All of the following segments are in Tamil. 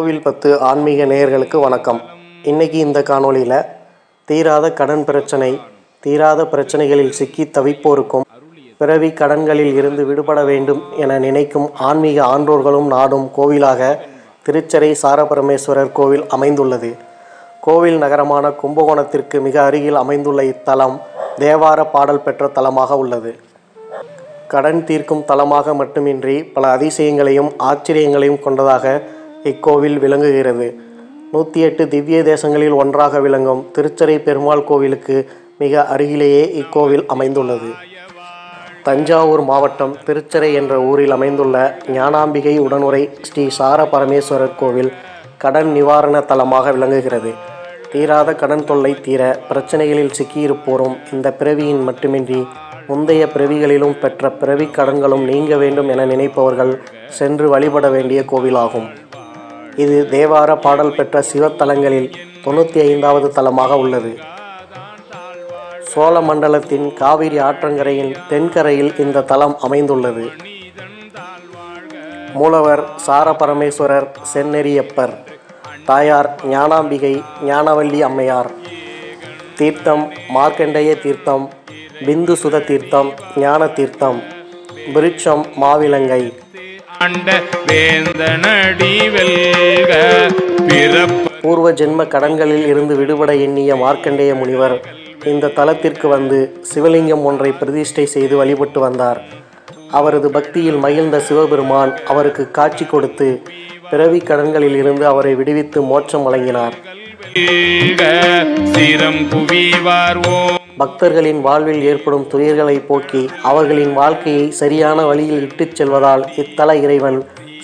கோவில் பத்து ஆன்மீக நேயர்களுக்கு வணக்கம். இன்னைக்கு இந்த காணொளியில் தீராத கடன் பிரச்சனை தீராத பிரச்சனைகளில் சிக்கி தவிப்போருக்கும் பிறவி கடன்களில் இருந்து விடுபட வேண்டும் என நினைக்கும் ஆன்மீக ஆன்றோர்களும் நாடும் கோவிலாக திருச்சரை சாரபரமேஸ்வரர் கோவில் அமைந்துள்ளது. கோவில் நகரமான கும்பகோணத்திற்கு மிக அருகில் அமைந்துள்ள இத்தலம் தேவார பாடல் பெற்ற தலமாக உள்ளது. கடன் தீர்க்கும் தலமாக மட்டுமின்றி பல அதிசயங்களையும் ஆச்சரியங்களையும் கொண்டதாக இக்கோவில் விளங்குகிறது. நூற்றி எட்டு திவ்ய தேசங்களில் ஒன்றாக விளங்கும் திருச்சரை பெருமாள் கோவிலுக்கு மிக அருகிலேயே இக்கோவில் அமைந்துள்ளது. தஞ்சாவூர் மாவட்டம் திருச்சரை என்ற ஊரில் அமைந்துள்ள ஞானாம்பிகை உடனுரை ஸ்ரீ சார பரமேஸ்வரர் கோவில் கடன் நிவாரண தலமாக விளங்குகிறது. தீராத கடன் தொல்லை தீர பிரச்சனைகளில் சிக்கியிருப்போரும் இந்த பிறவியின் மட்டுமின்றி முந்தைய பிறவிகளிலும் பெற்ற பிறவி கடன்களும் நீங்க வேண்டும் என நினைப்பவர்கள் சென்று வழிபட வேண்டிய கோவிலாகும். இது தேவார பாடல் பெற்ற சிவத்தலங்களில் தொண்ணூற்றி ஐந்தாவது தலமாக உள்ளது. சோழ மண்டலத்தின் காவிரி ஆற்றங்கரையின் தென்கரையில் இந்த தலம் அமைந்துள்ளது. மூலவர் சாரபரமேஸ்வரர் செந்நெறியப்பர் தாயார் ஞானாம்பிகை ஞானவல்லி அம்மையார். தீர்த்தம் மார்க்கண்டேய தீர்த்தம் பிந்து சுத தீர்த்தம் ஞான தீர்த்தம் விருட்சம் மாவிலங்கை. ஆண்ட வேந்தனடி வெல்க. பிறப்பு பூர்வ ஜென்ம கடன்களில் இருந்து விடுபட எண்ணிய மார்க்கண்டேய முனிவர் இந்த தலத்திற்கு வந்து சிவலிங்கம் ஒன்றை பிரதிஷ்டை செய்து வழிபட்டு வந்தார். அவரது பக்தியில் மகிழ்ந்த சிவபெருமான் அவருக்கு காட்சி கொடுத்து பிறவி கடன்களில் இருந்து அவரை விடுவித்து மோட்சம் வழங்கினார். சிரம் குவிவார் ஓ பக்தர்களின் வாழ்வில் ஏற்படும் துயர்களை போக்கி அவர்களின் வாழ்க்கையை சரியான வழியில் இட்டுச் செல்வதால் இத்தல இறைவன்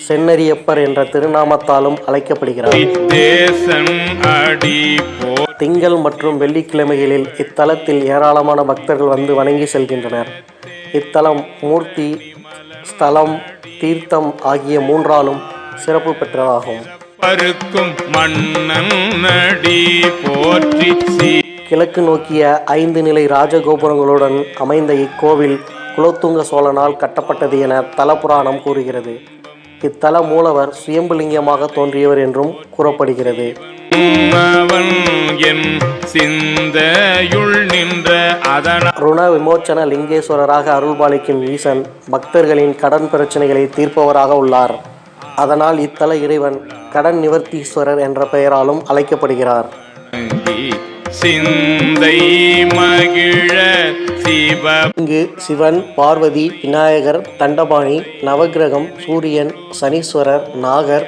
சென்னரியப்பர் என்ற திருநாமத்தாலும் அழைக்கப்படுகிறார். திங்கள் மற்றும் வெள்ளிக்கிழமைகளில் இத்தலத்தில் ஏராளமான பக்தர்கள் வந்து வணங்கி செல்கின்றனர். இத்தலம் மூர்த்தி ஸ்தலம் தீர்த்தம் ஆகிய மூன்றாலும் சிறப்பு பெற்றதாகும். பருக்கும் மன்னன் அடி போற்றி கிழக்கு நோக்கிய ஐந்து நிலை ராஜகோபுரங்களுடன் அமைந்த இக்கோவில் குலோத்துங்க சோழனால் கட்டப்பட்டது என தலபுராணம் கூறுகிறது. இத்தல மூலவர் சுயம்புலிங்கமாக தோன்றியவர் என்றும் கூறப்படுகிறது. ருண விமோச்சன லிங்கேஸ்வரராக அருள்பாலிக்கும் ஈசன் பக்தர்களின் கடன் பிரச்சனைகளை தீர்ப்பவராக உள்ளார். அதனால் இத்தல இறைவன் கடன் நிவர்த்தீஸ்வரர் என்ற பெயராலும் அழைக்கப்படுகிறார். சிந்தை மகிழ சிவ இங்கு சிவன் பார்வதி விநாயகர் தண்டபாணி நவக்கிரகம் சூரியன் சனீஸ்வரர் நாகர்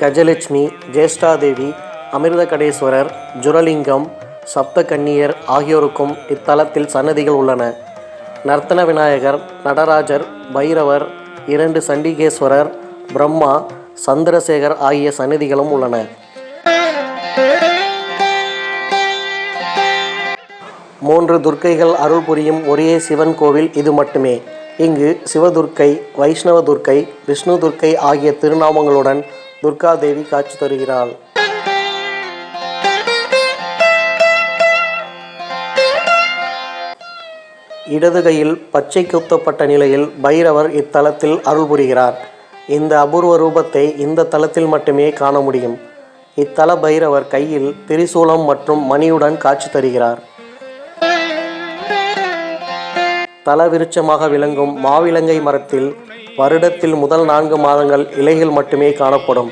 கஜலட்சுமி ஜேஷ்டாதேவி அமிர்தகடேஸ்வரர் ஜுரலிங்கம் சப்த கன்னியர் ஆகியோருக்கும் இத்தலத்தில் சன்னதிகள் உள்ளன. நர்த்தன விநாயகர் நடராஜர் பைரவர் இரண்டு சண்டிகேஸ்வரர் பிரம்மா சந்திரசேகர் ஆகிய சன்னதிகளும் உள்ளன. மூன்று துர்க்கைகள் அருள் புரியும் ஒரே சிவன் கோவில் இது மட்டுமே. இங்கு சிவதுர்க்கை வைஷ்ணவ துர்க்கை விஷ்ணு துர்க்கை ஆகிய திருநாமங்களுடன் துர்கா தேவி காட்சி தருகிறாள். இடது கையில் பச்சை குத்தப்பட்ட நிலையில் பைரவர் இத்தலத்தில் அருள் புரிகிறார். இந்த அபூர்வ ரூபத்தை இந்த தலத்தில் மட்டுமே காண முடியும். இத்தல பைரவர் கையில் திரிசூலம் மற்றும் மணியுடன் காட்சி தருகிறார். தலவிருட்சமாக விளங்கும் மாவிலங்கை மரத்தில் வருடத்தில் முதல் நான்கு மாதங்கள் இலைகள் மட்டுமே காணப்படும்.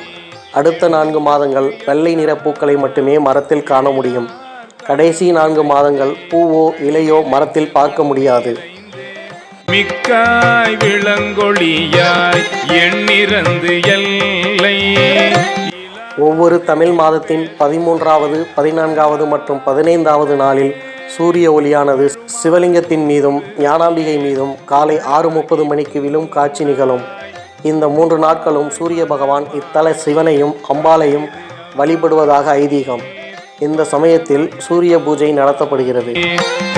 அடுத்த நான்கு மாதங்கள் வெள்ளை நிற பூக்களை மட்டுமே மரத்தில் காண முடியும். கடைசி நான்கு மாதங்கள் பூவோ இலையோ மரத்தில் பார்க்க முடியாது. மிக்காய் விளங்கொழியாய் எண்ணிறந்து எல்லை. ஒவ்வொரு தமிழ் மாதத்தின் பதிமூன்றாவது பதினான்காவது மற்றும் பதினைந்தாவது நாளில் சூரிய ஒளியானது சிவலிங்கத்தின் மீதும் ஞானாம்பிகை மீதும் காலை ஆறு முப்பது மணிக்கு விழும் காட்சி நிகழும். இந்த மூன்று நாட்களும் சூரிய பகவான் இத்தல சிவனையும் அம்பாளையும் வழிபடுவதாக ஐதீகம். இந்த சமயத்தில் சூரிய பூஜை நடத்தப்படுகிறது.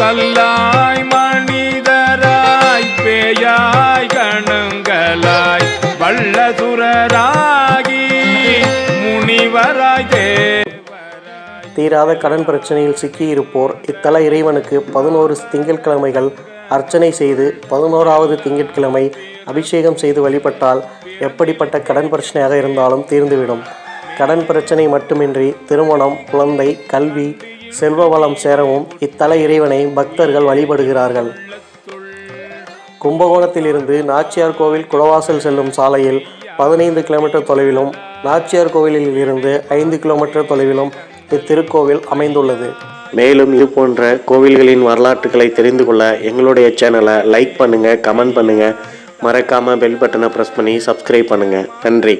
கல்லாய் மனிதராய் பேயாய் கணங்களாய் வல்லசுரராகி முனிவராய் தே தீராத கடன் பிரச்சனையில் சிக்கியிருப்போர் இத்தல இறைவனுக்கு பதினோரு திங்கட்கிழமைகள் அர்ச்சனை செய்து பதினோராவது திங்கட்கிழமை அபிஷேகம் செய்து வழிபட்டால் எப்படிப்பட்ட கடன் பிரச்சனையாக இருந்தாலும் தீர்ந்துவிடும். கடன் பிரச்சனை மட்டுமின்றி திருமணம் குழந்தை கல்வி செல்வ வளம் சேரவும் இத்தல இறைவனை பக்தர்கள் வழிபடுகிறார்கள். கும்பகோணத்திலிருந்து நாச்சியார் கோவில் குடவாசல் செல்லும் சாலையில் பதினைந்து கிலோமீட்டர் தொலைவிலும் நாச்சியார் கோவிலில் இருந்து ஐந்து கிலோமீட்டர் தொலைவிலும் இத்திருக்கோவில் அமைந்துள்ளது. மேலும் இது போன்ற கோவில்களின் வரலாற்றுகளை தெரிந்து கொள்ள எங்களுடைய சேனலை லைக் பண்ணுங்கள் கமெண்ட் பண்ணுங்கள் மறக்காமல் பெல் பட்டனை ப்ரெஸ் பண்ணி சப்ஸ்கிரைப் பண்ணுங்கள் நன்றி.